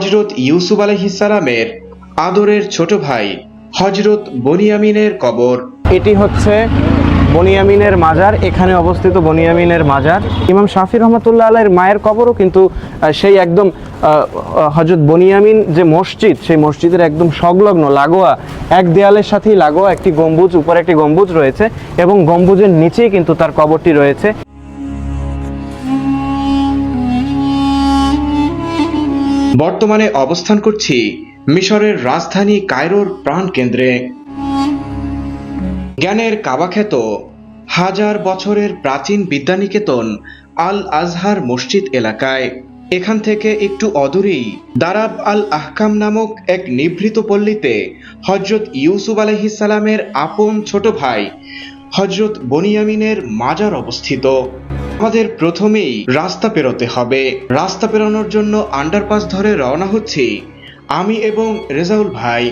হজরত ইউসুফ আলহিসালামের আদরের ছোট ভাই হজরত বনিয়ামিনের কবর। এটি হচ্ছে বনিয়ামিনের মাজার, এখানে অবস্থিত বনিয়ামিনের মাজার। ইমাম শাফি রহমতুল্লাহ আলাইয়ের মায়ের কবরও কিন্তু সেই একদম হজরত বনিয়ামিন যে মসজিদ, সেই মসজিদের একদম সংলগ্ন লাগোয়া, এক দেয়ালের সাথেই লাগোয়া একটি গম্বুজ, উপরে একটি গম্বুজ রয়েছে এবং গম্বুজের নিচেই কিন্তু তার কবরটি রয়েছে। বর্তমানে অবস্থান করছি মিশরের রাজধানী কায়রোর প্রাণকেন্দ্রে জ্ঞানের কাবাখ্যাত হাজার বছরের প্রাচীন বিদ্যানিকেতন আল আজহার মসজিদ এলাকায়। এখান থেকে একটু অদূরেই দারাব আল আহকাম নামক এক নিভৃত পল্লীতে হজরত ইউসুফ আলহিসালামের আপন ছোট ভাই হজরত বনিয়ামিনের মাজার অবস্থিত। আমাদের প্রথমেই রাস্তা পেরোতে হবে। রাস্তা পেরোনোর জন্য আন্ডারপাস ধরে রওনা হচ্ছি। আমি এবং রেজাউল ভাই।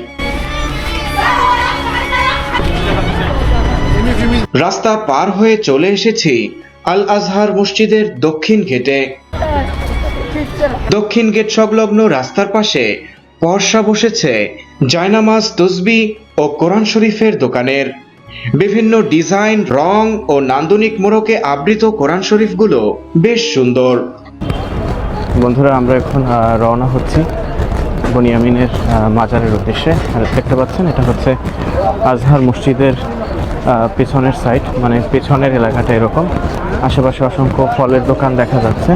রাস্তা পার হয়ে চলে এসেছি আল আজহার মসজিদের দক্ষিণ গেটে। দক্ষিণ গেট সংলগ্ন রাস্তার পাশে পর্ষা বসেছে, জায়নামাজ তসবি ও কোরআন শরীফের দোকানের। বিভিন্ন ডিজাইন, রং ও নান্দনিক মোড়কে আবৃত কোরআন শরীফগুলো বেশ সুন্দর। বন্ধুরা, আমরা এখন রওনা হচ্ছি বনিয়ামিনের মাজারের উদ্দেশ্যে। দেখতে পাচ্ছেন, এটা হচ্ছে আজহার মসজিদের পেছনের সাইড মানে পেছনের এলাকাটা এরকম। আশেপাশে অসংখ্য ফলের দোকান দেখা যাচ্ছে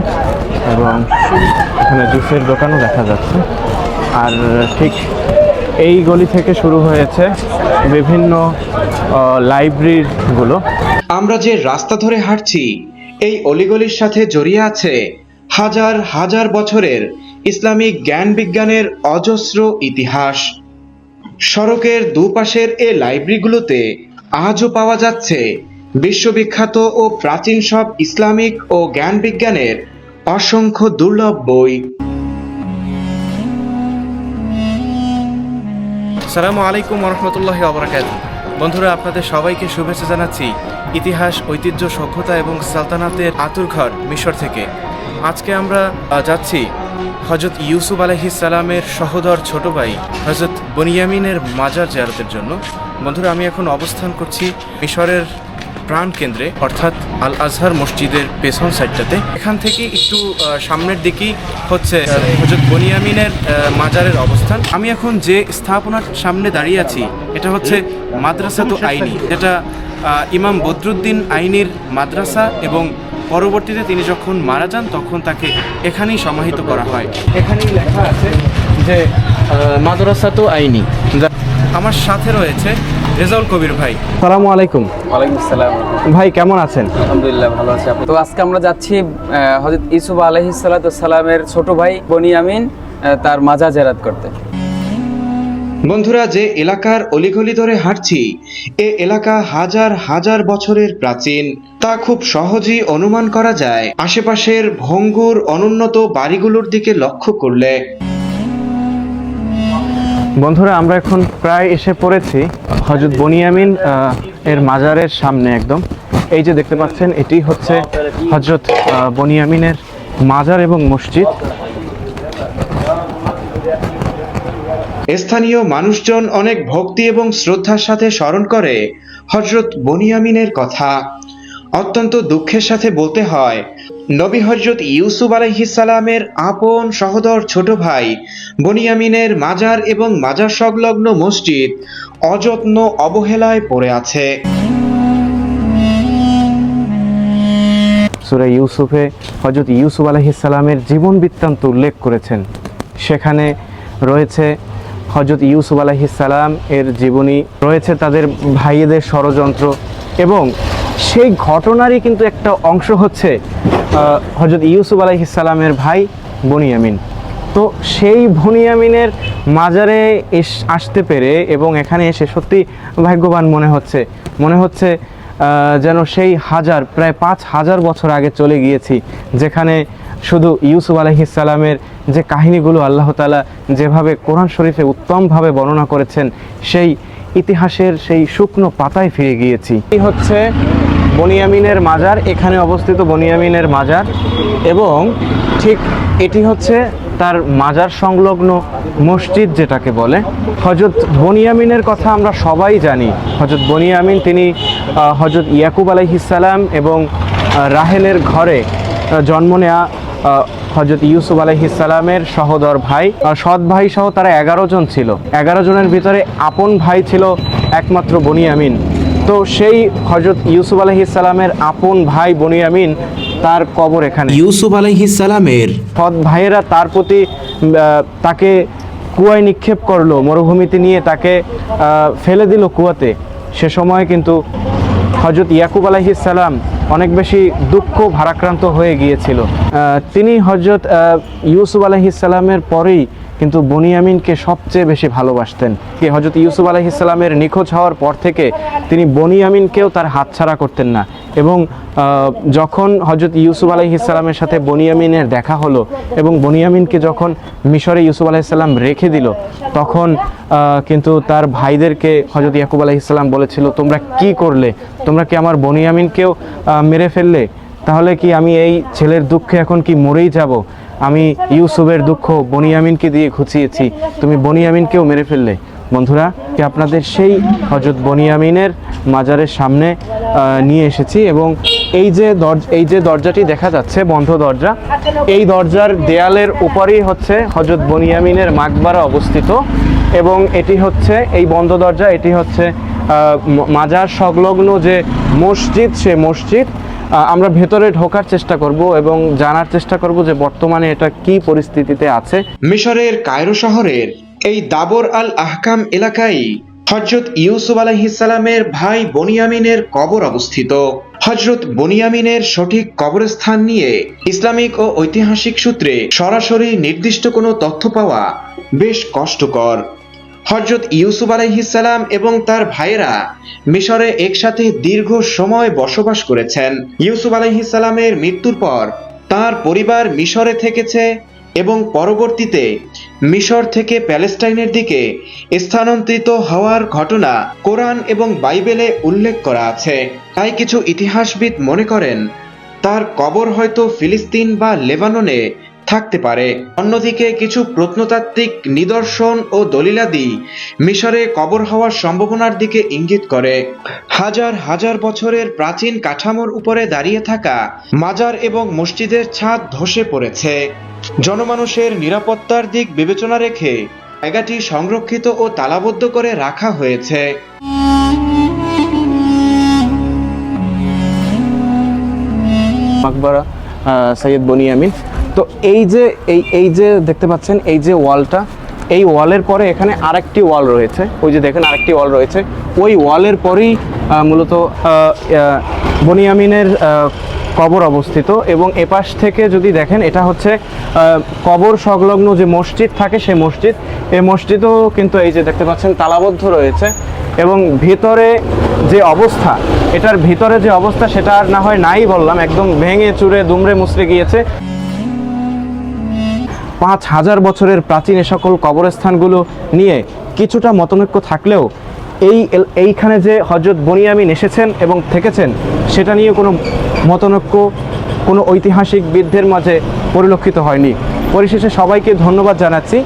এবং এখানে জুসের দোকানও দেখা যাচ্ছে। আর ঠিক এই গলি থেকে শুরু হয়েছে বিভিন্ন লাইব্রেরিগুলো আমরা যে রাস্তা ধরে হাঁটছি এই অলিগলির সাথে জড়িয়ে আছে হাজার হাজার বছরের ইসলামিক জ্ঞান বিজ্ঞানের অজস্র ইতিহাস। সড়কের দুপাশের এ লাইব্রেরিগুলোতে আজও পাওয়া যাচ্ছে বিশ্ববিখ্যাত ও প্রাচীন সব ইসলামিক ও জ্ঞান বিজ্ঞানের অসংখ্য দুর্লভ বই। সালামু আলাইকুম রহমতুল্লাহ আবরাকাত বন্ধুরা, আপনাদের সবাইকে শুভেচ্ছা জানাচ্ছি ইতিহাস, ঐতিহ্য, সভ্যতা এবং সালতানাতের আতুরঘর মিশর থেকে। আজকে আমরা যাচ্ছি হজরত ইউসুফ আলহি সালামের সহোদর ছোট ভাই হজরত বনিয়ামিনের মাজার জিয়ারতের জন্য। বন্ধুরা, আমি এখন অবস্থান করছি মিশরের প্রাণ কেন্দ্রে, অর্থাৎ আল আজহার মসজিদের পেছন সাইডটাতে। এখান থেকে একটু সামনের দিকেই হচ্ছে হজরত বনিয়ামিনের মাজারের অবস্থান। আমি এখন যে স্থাপনার সামনে দাঁড়িয়ে আছি, এটা হচ্ছে মাদ্রাসা তো আইনি, যেটা ইমাম বদরুদ্দিন আইনির মাদ্রাসা এবং পরবর্তীতে তিনি যখন মারা যান, তখন তাকে এখানেই সমাহিত করা হয়। এখানেই লেখা আছে যে মাদ্রাসা তো আইনি। আমার সাথে রয়েছে রেজাউল কবির ভাই। সালামু আলাইকুম। ওয়ালাইকুম আসসালাম ভাই কেমন আছেন? আলহামদুলিল্লাহ ভালো আছি আপনি তো আজকে আমরা যাচ্ছি হজরত ইসুফ আলহি সালামের ছোট ভাই বনিয়ামিন আহ, তার মাজা জেরাত করতে। বন্ধুরা যে এলাকার অলিগলি ধরে হাঁটছি এ এলাকা হাজার হাজার বছরের প্রাচীন। তা খুব সহজেই অনুমান করা যায় আশেপাশের ভঙ্গুর অনুন্নত বাড়িগুলোর দিকে লক্ষ্য করলে। বন্ধুরা, আমরা এখন প্রায় এসে পড়েছি হজরত বনিয়ামিন এর মাজারের সামনে একদম। এই যে দেখতে পাচ্ছেন, এটি হচ্ছে হজরত বনিয়ামিনের মাজার এবং মসজিদ। স্থানীয় মানুষজন অনেক ভক্তি এবং শ্রদ্ধার সাথে স্মরণ করে হজরত বনিয়ামিনের কথা। অত্যন্ত দুঃখের সাথে বলতে হয়, নবী হজরত ইউসুফ আলাইহিসালামের আপন সহদর ছোট ভাই বনিয়ামিনের মাজার এবং মাজার সংলগ্ন মসজিদ অযত্ন অবহেলায় পড়ে আছে। সুরা ইউসুফে হজরত ইউসুফ আলহিসাল্লামের জীবন বৃত্তান্ত উল্লেখ করেছেন। সেখানে রয়েছে হজরত ইউসুফ আলহিসাল্লাম এর জীবনী, রয়েছে তাদের ভাইয়েদের ষড়যন্ত্র এবং সেই ঘটনারই কিন্তু একটা অংশ হচ্ছে হজরত ইউসুফ আলহিসাল্লামের ভাই বনিয়ামিন তো সেই বনিয়ামিনের মাজারে এস- আসতে পেরে এবং এখানে এসে সত্যি ভাগ্যবান মনে হচ্ছে। মনে হচ্ছে যেন সেই হাজার, প্রায় পাঁচ হাজার বছর আগে চলে গিয়েছি, যেখানে শুধু ইউসুফ আলহিসাল্লামের যে কাহিনীগুলো আল্লাহ তালা যেভাবে কোরআন শরীফে উত্তমভাবে বর্ণনা করেছেন, সেই ইতিহাসের সেই শুকনো পাতায় ফিরে গিয়েছি। এই হচ্ছে বনিয়ামিনের মাজার, এখানে অবস্থিত বনিয়ামিনের মাজার এবং ঠিক এটি হচ্ছে তার মাজার সংলগ্ন মসজিদ যেটাকে বলে। হজরত বনিয়ামিনের কথা আমরা সবাই জানি। হজরত বনিয়ামিন তিনি হজরত ইয়াকুব আলাইহিসাল্লাম এবং রাহেলের ঘরে জন্ম নেয়া হজরত ইউসুফ আলাইহিসাল্লামের সহদর ভাই সৎ ভাই সহ তারা এগারো জন ছিল। এগারো জনের ভিতরে আপন ভাই ছিল একমাত্র বনিয়ামিন। তো সেই হজরত ইউসুফ আলাইহিসাল্লামের আপন ভাই বনিয়ামিন তার কবর এখানে। ইউসুফ আলাইহিসালামের সৎ ভাইয়েরা তার প্রতি তাকে কুয়ায় নিক্ষেপ করল মরুভূমিতে নিয়ে তাকে ফেলে দিল কুয়াতে। সে সময় কিন্তু হজরত ইয়াকুব সালাম অনেক বেশি দুঃখ ভারাক্রান্ত হয়ে গিয়েছিল। তিনি হজরত ইউসুফ সালামের পরেই কিন্তু বনিয়ামিনকে সবচেয়ে বেশি ভালোবাসতেন। কি হজরত ইউসুফ আলাইহিসাল্লামের নিখোঁজ হওয়ার পর থেকে তিনি বনিয়ামিনকেও তার হাতছাড়া করতেন না। এবং যখন হজরত ইউসুফ আলাইহিসাল্লামের সাথে বনিয়ামিনের দেখা হলো এবং বনিয়ামিনকে যখন মিশরে ইউসুফ আলাইহিসাল্লাম রেখে দিল, তখন কিন্তু তার ভাইদেরকে হজরত ইয়াকুব আলাইহিসাল্লাম বলেছিল, তোমরা কি করলে? তোমরা কি আমার বনিয়ামিনকেও মেরে ফেললে? তাহলে কি আমি এই ছেলের দুঃখে এখন কি মরেই যাব? আমি ইউসুফের দুঃখ বনিয়ামিনকে দিয়ে ঘুচিয়েছি। তুমি বনিয়ামিনকেও মেরে ফেললে। বন্ধুরা, কি আপনাদের সেই হজরত বনিয়ামিনের মাজারের সামনে নিয়ে এসেছি এবং এই যে দরজা এই যে দরজাটি দেখা যাচ্ছে, বন্ধ দরজা, এই দরজার দেয়ালের উপরেই হচ্ছে হজরত বনিয়ামিনের মাকবারা অবস্থিত এবং এটি হচ্ছে, এই বন্ধ দরজা, এটি হচ্ছে মাজার সংলগ্ন যে মসজিদ, সে মসজিদ আমরা ভেতরে ঢোকার চেষ্টা করব এবং জানার চেষ্টা করব যে বর্তমানে এটা কি পরিস্থিতিতে আছে। মিশরের কায়রো শহরের এই দাবর আল আহকাম এলাকায় হজরত ইউসুফ আলাইহিসালামের ভাই বনিয়ামিনের কবর অবস্থিত। হজরত বনিয়ামিনের সঠিক কবরস্থান নিয়ে ইসলামিক ও ঐতিহাসিক সূত্রে সরাসরি নির্দিষ্ট কোনো তথ্য পাওয়া বেশ কষ্টকর। হজরত ইউসুফ আলাইহিসাল্লাম এবং তার ভাইয়েরা মিশরে একসাথে দীর্ঘ সময় বসবাস করেছেন। ইউসুফ আলাইহিসাল্লামের মৃত্যুর পর তার পরিবার মিশরে থেকেছে এবং পরবর্তীতে মিশর থেকে প্যালেস্টাইনের দিকে স্থানান্তরিত হওয়ার ঘটনা কোরআন এবং বাইবেলে উল্লেখ করা আছে। তাই কিছু ইতিহাসবিদ মনে করেন, তার কবর হয়তো ফিলিস্তিন বা লেবাননে থাকতে পারে। অন্যদিকে কিছু প্রত্নতাত্ত্বিক নিদর্শন ও দলিলাদি মিশরে কবর হওয়ার সম্ভাবনার দিকে ইঙ্গিত করে। হাজার হাজার বছরের প্রাচীন কাঠামোর উপরে দাঁড়িয়ে থাকা মাজার এবং মসজিদের ছাদ ধসে পড়েছে। জনমানুষের নিরাপত্তার দিক বিবেচনা রেখে জায়গাটি সংরক্ষিত ও তালাবদ্ধ করে রাখা হয়েছে। মাকবারা সৈয়দ বনিয়ামিন তো এই যে, এই এই যে দেখতে পাচ্ছেন, এই যে ওয়ালটা, এই ওয়ালের পরে এখানে আরেকটি ওয়াল রয়েছে। ওই যে দেখেন আরেকটি ওয়াল রয়েছে। ওই ওয়ালের পরেই মূলত বনিয়ামিনের কবর অবস্থিত এবং এপাশ থেকে যদি দেখেন, এটা হচ্ছে কবর সংলগ্ন যে মসজিদ থাকে সেই মসজিদ। এই মসজিদও কিন্তু এই যে দেখতে পাচ্ছেন, তালাবদ্ধ রয়েছে এবং ভিতরে যে অবস্থা, এটার ভিতরে যে অবস্থা সেটা আর না হয় নাই বললাম, একদম ভেঙে চুরে দুমড়ে মুচড়ে গিয়েছে। পাঁচ হাজার বছরের প্রাচীন এ সকল কবরস্থানগুলো নিয়ে কিছুটা মতনৈক্য থাকলেও এই এইখানে যে হজরত বনিয়ামিন এসেছেন এবং থেকেছেন, সেটা নিয়ে কোনো মতনৈক্য কোনো ঐতিহাসিক বৃদ্ধের মাঝে পরিলক্ষিত হয়নি। পরিশেষে সবাইকে ধন্যবাদ জানাচ্ছি।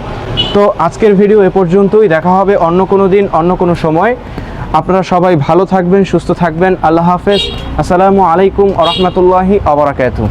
তো আজকের ভিডিও এ পর্যন্তই। দেখা হবে অন্য কোনো দিন, অন্য কোনো সময়। আপনারা সবাই ভালো থাকবেন, সুস্থ থাকবেন। আল্লাহ হাফেজ। আসসালামু আলাইকুম আ রহমতুল্লাহি আবরাকাতু